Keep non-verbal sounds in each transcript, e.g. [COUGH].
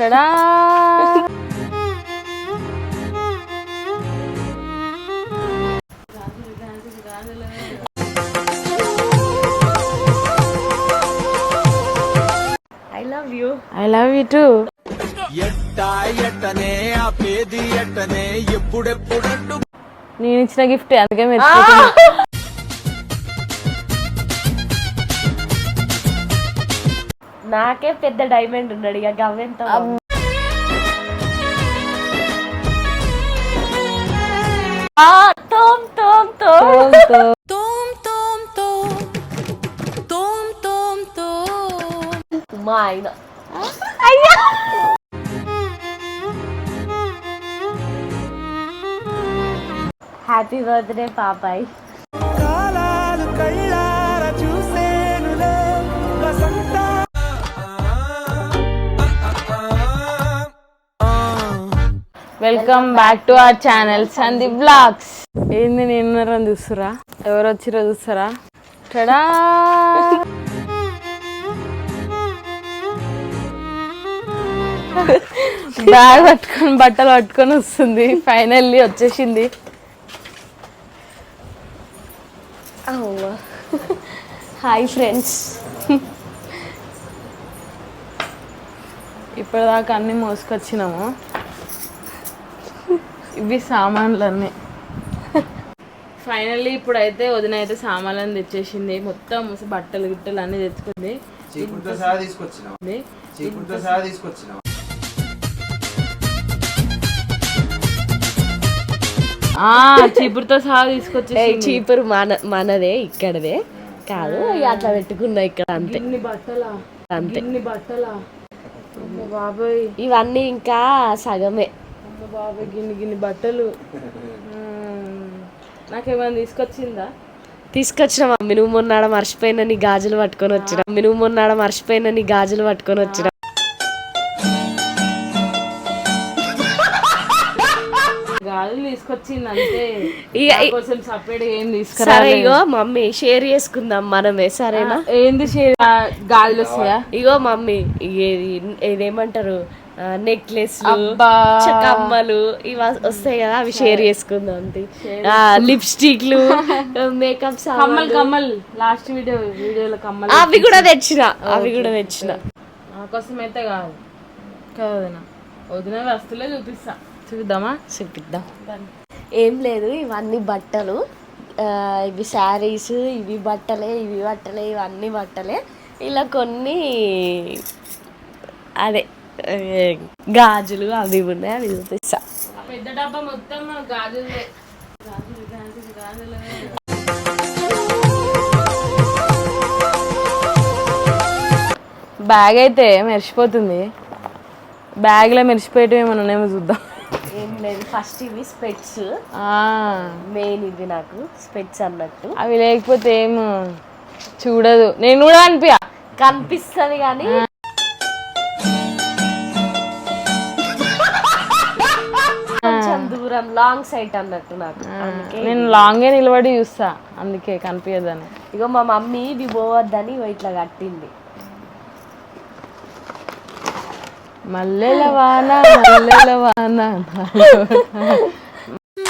Ta-da I love you I love you too ఎట్టా ఎట్టనే ఆ పేది ఎట్టనే ఎప్పుడెప్పుడంటూ నేను ఇచ్చిన గిఫ్ట్ అందుకే మీరు నాకే పెద్ద డైమండ్ ఉన్నాడు ఇక గవ్వెంత తోమ్ తోమ్ తోమ్. Tom, tom, tom. Tom, tom, tom. మా ఆయన. హ్యాపీ బర్త్డే పాపాయ్ కాలాలు కళ్ళార welcome back to our channel Sandy vlogs ఏంది నేను చూస్తురా? ఎవరు వచ్చిరో చూస్తారా? టడా బ్యాగ్ పట్టుకొని బట్టలు పట్టుకొని వస్తుంది. ఫైనల్లీ వచ్చేసింది. హాయ్ ఫ్రెండ్స్ ఇప్పటిదాకా అన్ని మోసుకొచ్చినాము. ఇవి సామాన్లన్నీ. ఫైనల్లీ ఇప్పుడైతే వదిన అయితే సామాన్లను తెచ్చేసింది. మొత్తం బట్టలు గిట్టలు అన్ని తెచ్చుకుంది. చీపురుతో సహా తీసుకొచ్చి చీపురు మన మనదే ఇక్కడదే. కాదు ఇక అట్లా పెట్టుకున్నా ఇక్కడ అంతే. ఇన్ని బట్టలా? అంతే. ఇన్ని బట్టలా? బాబాయ్. ఇవన్నీ ఇంకా సగమే. బాబాయ్ గిన్ని గిన్ని బట్టలు. నాకేమైనా తీసుకొచ్చిందా? తీసుకొచ్చిన మమ్మీ నువ్వు మొన్నాడ మర్చిపోయిన నీ గాజులు పట్టుకొని వచ్చిన. మమ్మీ నువ్వు మొన్నాడ మర్చిపోయిన నీ గాజులు పట్టుకొని వచ్చిన. గాజులు తీసుకొచ్చింది అంతే ఇక- నా కోసం సపరేట్ ఏం సరే తీసుకురా ఇగో మమ్మీ షేర్ చేసుకుందాం మనమే సరేనా? ఏంది షే- ఆ, గాజులు వస్తాయా? ఇగో మమ్మీ ఇది- ఇదేమంటారు నెక్లెస్ అబ్బా. కమ్మలు ఇవి వస్తాయి కదా అవి షేర్ చేసుకుందాం. అంతే లిప్స్టిక్లు మేకప్ కమ్మల్ కమ్మల్. లాస్ట్ వీడియో వీడియోలో కమ్మల్ అవి కూడా తెచ్చిన అవి కూడా తెచ్చిన. నా కోసం అయితే కాదు. కాదు వదిన. వస్తువులే చూపిస్తా. చూద్దామా చూపిద్దాం. ఏం లేదు ఇవన్నీ బట్టలు. ఇవి శారీస్ ఇవి బట్టలే ఇవి బట్టలే ఇవన్నీ బట్టలే. ఇలా కొన్ని అదే గాజులు అవి ఉన్నాయి అవి చూపిస్తా పెద్ద డబ్బా మొత్తం గాజులే. గాజులు గాజులు గాజులు. బ్యాగ్ అయితే మెరిసిపోతుంది. బ్యాగ్లో మెరిసిపోయేటివి ఏమైనా ఉన్నాయేమో చూద్దాం. ఏం లేదు ఫస్ట్ ఇవి స్పెట్స్. ఆ, మెయిన్ ఇవి నాకు స్పెట్స్ అన్నట్టు. అవి లేకపోతే ఏం చూడదు. నేను కూడా అనిపించా కనిపిస్తుంది కానీ దూరం లాంగ్ సైట్ అన్నట్టు నాకు. అందుకే నేను లాంగే నిలబడి చూస్తా. అందుకే కనిపించదని. ఇగో మా మమ్మీ ఇవి పోవద్దని ఇగో ఇట్లా కట్టింది. మల్లెల వాన మల్లెల వాన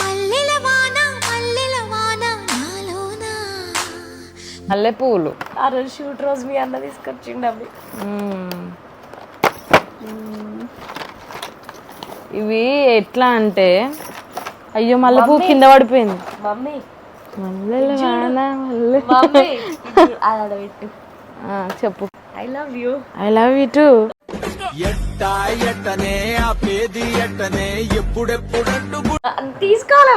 మల్లెల వాన మల్లెల వాన నాలోనా. మల్లె పువ్వులు ఆ రోజు షూట్ రోజు మీ అన్న తీసుకొచ్చిండు అవి. మ్మ్. ఇవి ఎట్లా అంటే అయ్యో మల్లె పువ్వు కింద పడిపోయింది. మమ్మీ. మల్లెల వాన మల్లె మమ్మీ. [LAUGHS] ఇది ఆడ పెట్టు ఆ, చెప్పు. I love you I love you too తీసుకోవాలా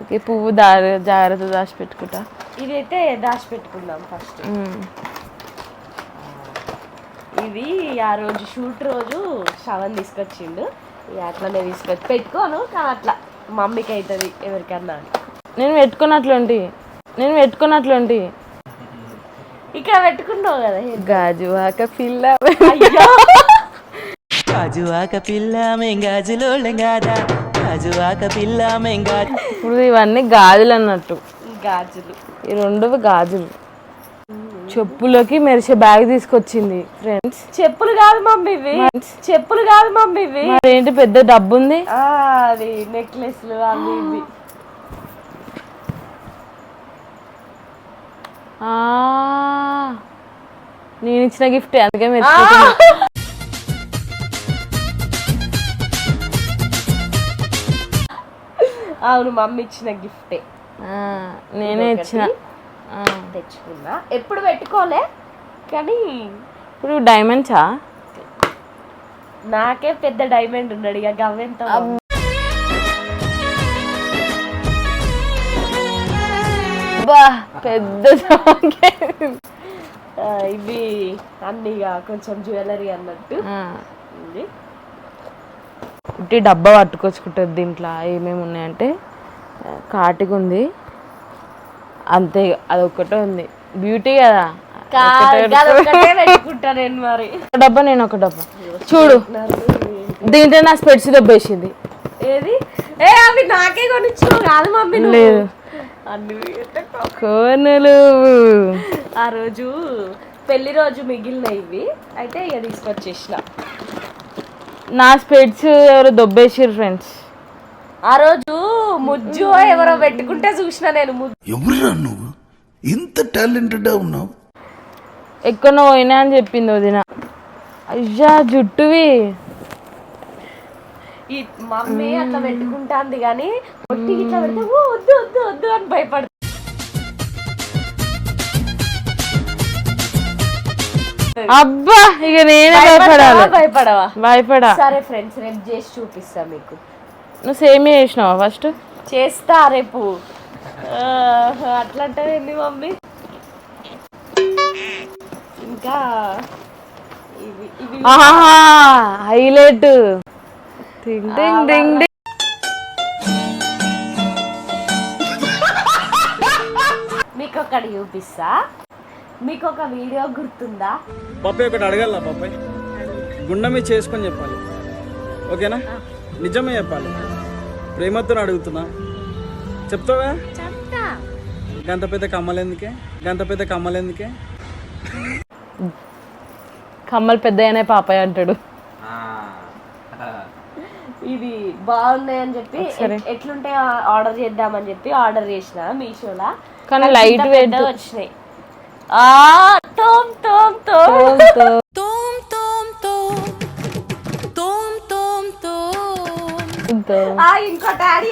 ఓకే పువ్వు దారి జాగ్రత్త దాచి పెట్టుకుంటా ఇదైతే దాచి పెట్టుకుందాం ఫస్ట్. ఇది ఆ రోజు షూట్ రోజు శ్రవణ్ తీసుకొచ్చిండు. ఇక అట్లనే తీసుకొచ్చి పెట్టుకోను కానీ అట్లా మమ్మీకి అవుతుంది ఎవరికన్నా అని. నేను పెట్టుకున్నట్లుంటి. నేను పెట్టుకున్నట్లుంటి. ఇక్కడ పెట్టుకున్నావు కదా గాజువాక పిల్ల. అయ్యో! గాజువాక పిల్ల మెంగాజులోళ్ళం కాదా? గాజువాక పిల్ల మెంగాజు ఇప్పుడు ఇవన్నీ గాజులు అన్నట్టు గాజులు. ఈ రెండు గాజులు. చెప్పులకి మెరిసే బ్యాగ్ తీసుకొచ్చింది ఫ్రెండ్స్ చెప్పులు కాదు మమ్మీ ఇవి. చెప్పులు కాదు మమ్మీ ఇవి. మరి ఏంటి పెద్ద డబ్బు ఉంది అది నెక్లెస్లు అవి ఇవి. ఆ, నేను ఇచ్చిన గిఫ్ట్ అందుకే మెరిసిపోతుంది అవును మమ్మీ ఇచ్చిన గిఫ్టే. నేనే ఇచ్చిన. తెచ్చుకున్నా. ఎప్పుడు పెట్టుకోలే కానీ ఇప్పుడు డైమండ్సా? నాకే పెద్ద డైమండ్ ఉన్నాడు ఇక గవ్వెంత పెద్ద ఇవి అన్ని ఇక కొంచెం జ్యువెలరీ అన్నట్టు ఉంది. డబ్బా పట్టుకొచ్చుకుంటుంది దీంట్లో ఏమేమి ఉన్నాయంటే కాటికి ఉంది అంతే అదొక్కటే ఉంది. బ్యూటీ కదా. పెట్టుకుంటా నేను మరి? ఒక డబ్బా నేను ఒక డబ్బా. చూడు దీంట్లో నా స్పెట్స్ దెబ్బేసింది. ఏది? ఏ అవి నాకే కొనిచ్చు కాదు మమ్మీ నువ్వు. లేదు. కోనలు ఆ రోజు పెళ్ళి రోజు మిగిలిన ఇవి. అయితే ఇక తీసుకొచ్చేసిన. నా స్పెట్స్ ఎవరో దొబ్బేసిర్రు ఫ్రెండ్స్ ఆ రోజు ముజ్జు ఎవరో పెట్టుకుంటే చూసిన నేను ఎవరురా నువ్వు? ఇంత టాలెంటెడ్ ఉన్నావు. ఎక్కడో పోయినా అని చెప్పింది వదిన. అయ్యా జుట్టువి. ఈ మమ్మీ అట్లా పెట్టుకుంటాంది కానీ పొట్టి ఇట్లా పెడితే "ఓ, వద్దు వద్దు వద్దు అని భయపడు. అబ్బా ఇక నేనే భయపడాలి. భయపడవా? భయపడా. సరే ఫ్రెండ్స్ రేపు చేసి చూపిస్తా మీకు. నువ్వు సేమే చేసినావా ఫస్ట్? చేస్తా రేపు. ఆ, అట్లా అంటే ఏంది మమ్మీ? ఇంకా ఇవి హైలైట్. టింగ్ టింగ్ టింగ్ టింగ్. మీకు ఒకటి చూపిస్తా. మీకు ఒక వీడియో గుర్తుందా? పప్పాయి ఒకటి అడగాల పప్పాయి గుండె మీద చేసుకొని చెప్పాలి. ఓకేనా? నిజమే చెప్పాలి. ప్రేమతో అడుగుతున్నా. చెప్తావా? చెప్తా. గంత పెద్ద కమ్మలేందుకే? గంత పెద్ద కమ్మలేందుకే? కమ్మలు పెద్దగానే పాపాయ్ అంటాడు. ఇది బాగున్నాయి అని చెప్పి ఎట్- ఎట్లుంటే ఆర్డర్ చేద్దామని చెప్పి ఆర్డర్ చేసిన మీషోలా. కానీ లైట్ వెయిట్. వచ్చినాయి. ఆ తోమ్ తోమ్ తోమ్. Tom, ఆ ఇంకో డాడీ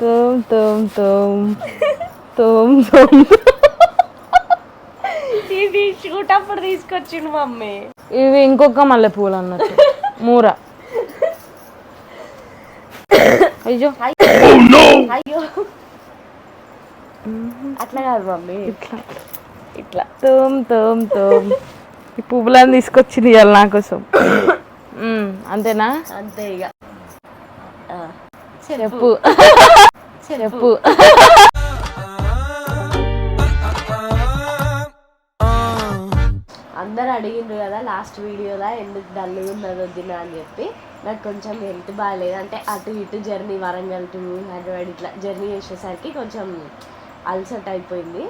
తోమ్ తోమ్ తోమ్ తోమ్ తోమ్ ఇది షూట్ అప్పుడు తీసుకొచ్చిండు మమ్మీ. ఇవి ఇంకొక మల్లె పూలు అన్నట్టు. మూర. అయ్యో. అయ్యో. అట్లా కాదు మమ్మీ. ఇట్లా. ఇట్లా. తోమ్ తోమ్ తోమ్ ఈ పువ్వులను తీసుకొచ్చింది ఇవాళ నా కోసం. [COUGHS] అంతేనా? అంతే ఇక చెప్పు. చెప్పు. అందరు అడిగిండ్రు కదా లాస్ట్ వీడియోలో ఎందుకు డల్గా ఉన్నది వద్దిన అని చెప్పి. నాకు కొంచెం హెల్త్ బాగాలేదు. అంటే అటు ఇటు జర్నీ వరంగల్ టు హైదరాబాద్ ఇట్లా జర్నీ చేసేసరికి కొంచెం అల్సట్ అయిపోయింది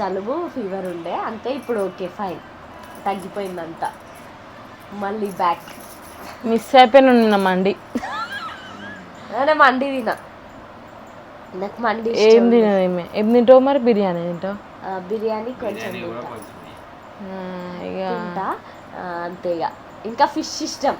జలుబు ఫీవర్ ఉండే. అంతే ఇప్పుడు ఓకే ఫైన్. తగ్గిపోయిందంతా మళ్ళీ బ్యాక్ మిస్ అయిపోయిన నిన్న మండి. నేను మండి తినా నాకు మండి ఏం ఇష్టం. తినదు ఏమే ఏం తింటావు మరి? బిర్యానీ తింటావు? బిర్యానీ కొంచెం తింటా. అంతే ఇక. ఇంకా ఫిష్ ఇష్టం.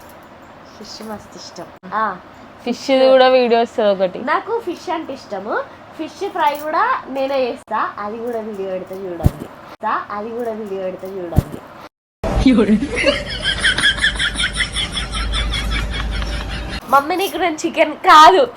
ఫిష్ మస్తు ఇష్టం. ఆ, ఫిష్ కూడా వీడియో వస్తుంది ఒకటి. నాకు ఫిష్ అంటే ఇష్టము. ఫిష్ ఫ్రై కూడా నేనే చేస్తా. అది కూడా వీడియో పెడితే చూడండి. అది కూడా వీడియో పెడితే చూడండి. మమ్మీ నీకు నేను చికెన్ కాదు.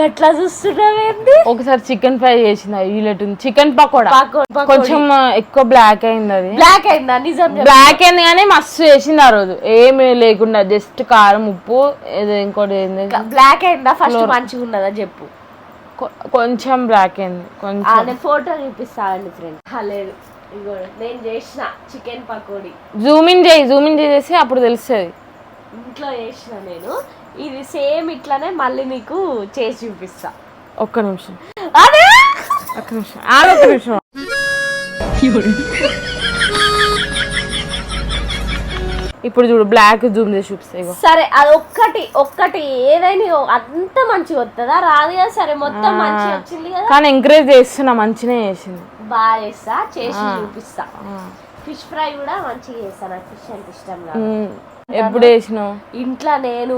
గట్లా చూస్తున్నావేంది? ఒకసారి చికెన్ ఫ్రై చేసింది హైలైట్ ఉంది చికెన్ పకోడా? పకో- పకోడీ. కొంచెం ఎక్కువ బ్లాక్ అయింది అది. బ్లాక్ అయిందా? నిజం. బ్లాక్ అయింది కానీ మస్తు చేసింది ఆ రోజు. ఏమి లేకుండా జస్ట్ కారం ఉప్పు ఏదో ఇంకోటి ఏంది. బ్లాక్ అయిందా? ఫస్ట్ మంచిగా ఉన్నదా చెప్పు. కొంచెం బ్లాక్ అయింది. కొంచెం. ఫోటో చూపిస్తానండి ఫ్రెండ్ లేదు. ఇగో నేను చేసిన చికెన్ పకోడీ. జూమిన్ చేయి జూమిన్ చేసేసి అప్పుడు తెలుస్తుంది. ఇంట్లో చేసిన నేను. ఇది సేమ్ ఇట్లానే మళ్ళీ మీకు చేసి చూపిస్తా. ఒక్క నిమిషం. అదే! ఒక్క నిమిషం. ఆగు ఒక్క నిమిషం. ఇప్పుడు చూడు బ్లాక్ జూమ్ చేసి చూపిస్తాయి ఇగో. సరే అది ఒక్కటి ఒక్కటి ఏదైనా అంత మంచిగా వస్తుందా రాదు కదా సరే మొత్తం మంచిగా వచ్చింది కదా? కానీ ఎంకరేజ్ చేస్తున్నా మంచిగా చేసింది. బాగా చేస్తా చేసి చూపిస్తా. ఫిష్ ఫ్రై కూడా మంచిగా చేస్తా నాకు ఫిష్ అంటే ఇష్టం కాదు. ఎప్పుడు వేసినావు ఇంట్లో నేను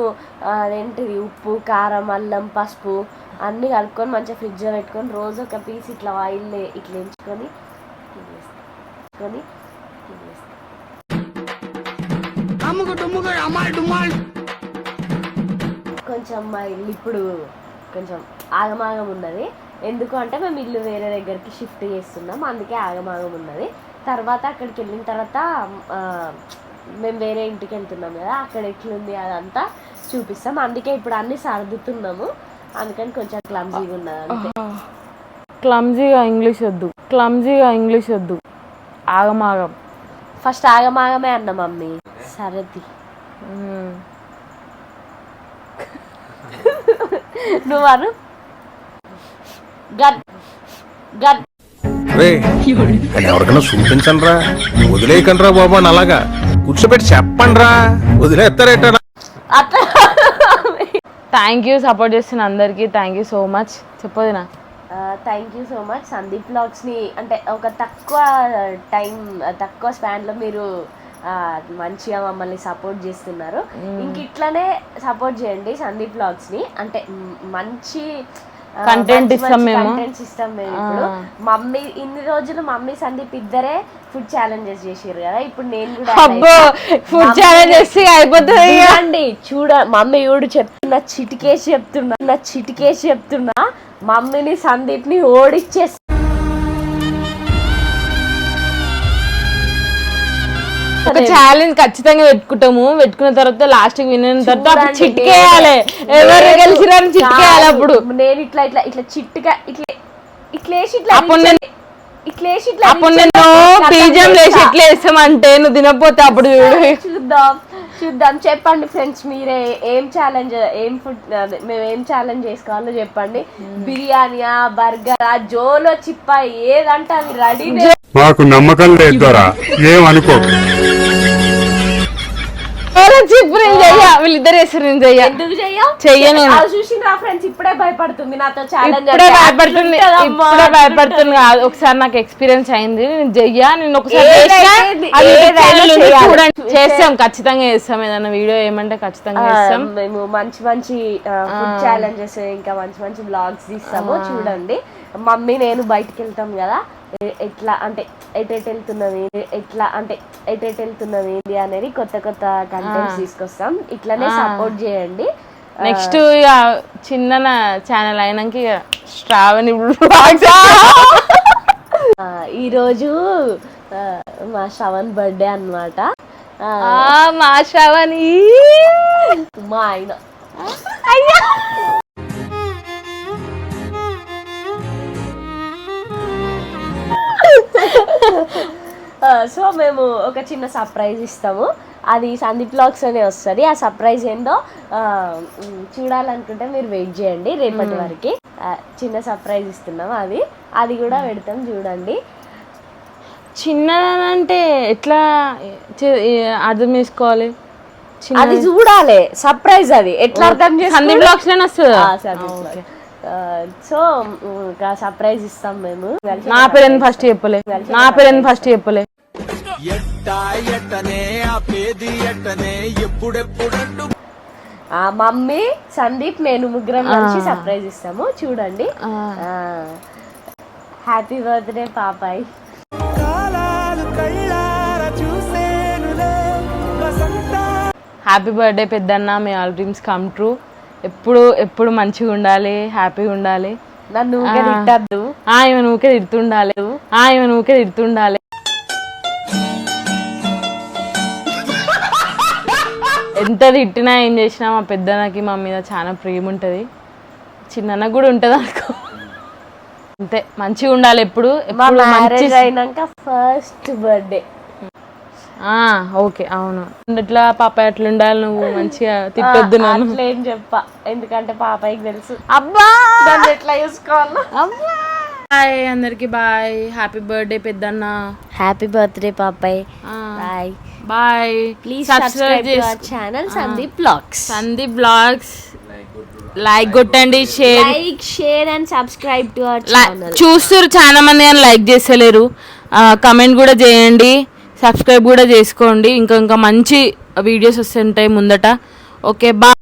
అదేంటిది ఉప్పు కారం అల్లం పసుపు అన్ని కలుపుకొని మంచిగా ఫ్రిడ్జ్లో పెట్టుకొని రోజు ఒక పీస్ ఇట్లా ఆయిల్ ఇట్లా ఎంచుకొని. కొంచెం ఇప్పుడు కొంచెం ఆగమాగం ఉన్నది. ఎందుకు అంటే మేము ఇల్లు వేరే దగ్గరికి షిఫ్ట్ చేస్తున్నాం అందుకే ఆగమాగం ఉన్నది. తర్వాత అక్కడికి వెళ్ళిన తర్వాత మేము వేరే ఇంటికి వెళ్తున్నాం కదా అక్కడ ఎట్లుంది అదంతా చూపిస్తాం. అందుకే ఇప్పుడు అన్ని సర్దుతున్నాము. అందుకని కొంచెం క్లమ్జీగా ఉన్నది క్లమ్జీగా ఇంగ్లీష్ వద్దు. క్లమ్జీగా ఇంగ్లీష్ వద్దు. ఆగమాగం. ఫస్ట్ ఆగమాగమే అన్న మమ్మీ. సరది. నువ్వు అను. గడ్ గడ్ రే అని ఎవరికైనా చూపించండి రా వదిలేయకండి రా బాబు అని అలాగా. కూర్చోబెట్టి చెప్పండి రా వదిలేస్తారేట అట్లా థ్యాంక్ యూ సపోర్ట్ చేస్తున్న అందరికీ. Thank you so much చెప్పదినా thank you so much Sandeep బ్లాగ్స్ని అంటే ఒక తక్కువ టైం తక్కువ స్పాన్లో మీరు మంచిగా మమ్మల్ని సపోర్ట్ చేస్తున్నారు. ఇంక ఇట్లానే సపోర్ట్ చేయండి సందీప్ బ్లాగ్స్ని అంటే మంచి Content ఇస్తాం మేము. కంటెంట్స్ ఇస్తాం మేము ఇప్పుడు మమ్మీ ఇన్ని రోజులు మమ్మీ సందీప్ ఇద్దరే ఫుడ్ ఛాలెంజెస్ చేసారు కదా ఇప్పుడు నేను కూడా అబ్బో. ఫుడ్ మమ్మీ- ఛాలెంజ్ చేస్తే అయిపోతుంది. చూడండి చూడ మమ్మీ చూడు చెప్తున్నా చిటికేసి చెప్తున్నా నా చిటికేసి చెప్తున్నా మమ్మీని సందీప్ని ఓడిచ్చేసి ఒక ఛాలెంజ్ ఖచ్చితంగా పెట్టుకుంటాము. పెట్టుకున్న తర్వాత లాస్ట్కి విన్న తర్వాత అప్పుడు చిట్కేయాలి. ఎవరు గెలిచిరని చిట్కేయాలి అప్పుడు. నేను ఇట్లా ఇట్లా ఇట్లా చిట్టుగా ఇట్లా ఇట్లేసి ఇట్లా అప్పుడు నేను- ఇట్లేసి ఇట్లా అప్పుడు నేను పీజం లేచి చేస్తా. ఎట్లా వేస్తామంటే నువ్వు తినపోతే అప్పుడు చూడు. చూద్దాం. చూద్దాం. చెప్పండి ఫ్రెండ్స్ మీరే ఏం ఛాలెంజ్ ఏం ఫుడ్ అదే, మేము ఏం ఛాలెంజ్ చేసుకోవాలో చెప్పండి. బిర్యానీయా బర్గరా జోలో చిప్ప ఏదంటే అవి రెడీ మాకు నమ్మకం లేదు ఏమనుకో వీళ్ళిద్దరు నేను చెయ్య. చెయ్యను ఇప్పుడే భయపడుతుంది నాతో ఛాలెంజ్ ఇప్పుడే భయపడుతుంది ఇప్పుడే భయపడుతుంది కాదు. ఒకసారి నాకు ఎక్స్పీరియన్స్ అయింది. నేను చెయ్య. నేను ఒకసారి చేస్తాం ఖచ్చితంగా చేస్తాం. ఏదైనా వీడియో ఏమంటే ఖచ్చితంగా చేస్తాం. మేము మంచి మంచి ఛాలెంజెస్ ఇంకా మంచి మంచి బ్లాగ్స్ తీస్తాము. చూడండి. మమ్మీ నేను బయటికి వెళ్తాం కదా. ఎట్లా అంటే ఎటెట్ వెళ్తున్నది ఎట్లా అంటే ఎటెట్ వెళ్తున్నది ఏంటి అనేది కొత్త కొత్త కంటెంట్స్ తీసుకొస్తాం. ఇట్లానే సపోర్ట్ చేయండి. నెక్స్ట్ ఇక చిన్న ఛానల్ అయినాక శ్రావణి ఈరోజు మా శ్రవణ్ బర్త్డే అన్నమాట. ఆ, మా శ్రావణి. మా ఆయన. [LAUGHS] సో మేము ఒక చిన్న సర్ప్రైజ్ ఇస్తాము. అది సందీప్ బ్లాగ్స్ అనే వస్తుంది. ఆ సర్ప్రైజ్ ఏందో చూడాలనుకుంటే మీరు వెయిట్ చేయండి రేపటి వరకు. చిన్న సర్ప్రైజ్ ఇస్తున్నాం అది. అది కూడా పెడతాం చూడండి. చిన్నదంటే ఎట్లా అర్థం చేసుకోవాలి అది చూడాలి. సర్ప్రైజ్ అది. ఎట్లా అర్థం సందీప్ చేసుకోవాలి? బ్లాగ్స్లోనే వస్తుంది? సో ఇంకా సర్ప్రైజ్ ఇస్తాం మేము. నా పేరు ఫస్ట్ చెప్పలే. నా పేరు ఫస్ట్ చెప్పలే. ఆ మమ్మీ సందీప్ నేను ముగ్గురం కలిసి సర్ప్రైజ్ ఇస్తాము. చూడండి. హ్యాపీ బర్త్డే పాపాయ్ హ్యాపీ బర్త్డే పెద్దన్న. మీ ఆల్ డ్రీమ్స్ కమ్ ట్రూ ఎప్పుడు ఎప్పుడు మంచిగా ఉండాలి హ్యాపీగా ఉండాలి. నన్ను ఊరికే తిట్టద్దు. ఆ ఈమె ఊకే తిడుతుండాలి. ఆ ఈమె ఊకే తిడుతుండాలి. ఎంత తిట్టినా ఏం చేసినా మా పెద్దన్నకి మా మీద చాలా ప్రేమ ఉంటుంది. చిన్న కూడా ఉంటుంది అనుకో. అంతే మంచిగా ఉండాలి ఎప్పుడు మా ఎప్పుడు మంచి మ్యారేజ్ అయినాక ఫస్ట్ బర్త్డే ఓకే అవును. ఇట్లా పాప ఎట్లా ఉండాలి నువ్వు మంచిగా తిట్టొద్దు నన్ను. ఏం చెప్పా. ఎందుకంటే పాపయ్యకి తెలుసు. అబ్బా! దాన్ని ఎట్లా చూసుకోవాలో. బాయ్ అందరికి బాయ్. హ్యాపీ బర్త్డే పెద్దన్న. Happy birthday పాపాయ్. Bye bye please subscribe channel Sandeep vlogs Sandeep vlogs like కొట్టండి share like share and subscribe to our channel చూస్తారు చాలా మంది అని లైక్ చేస్తలేరు. కమెంట్ కూడా చేయండి. సబ్స్క్రైబ్ కూడా చేసుకోండి. ఇంకా ఇంకా మంచి వీడియోస్ వస్తుంటాయి ముందట. ఓకే బా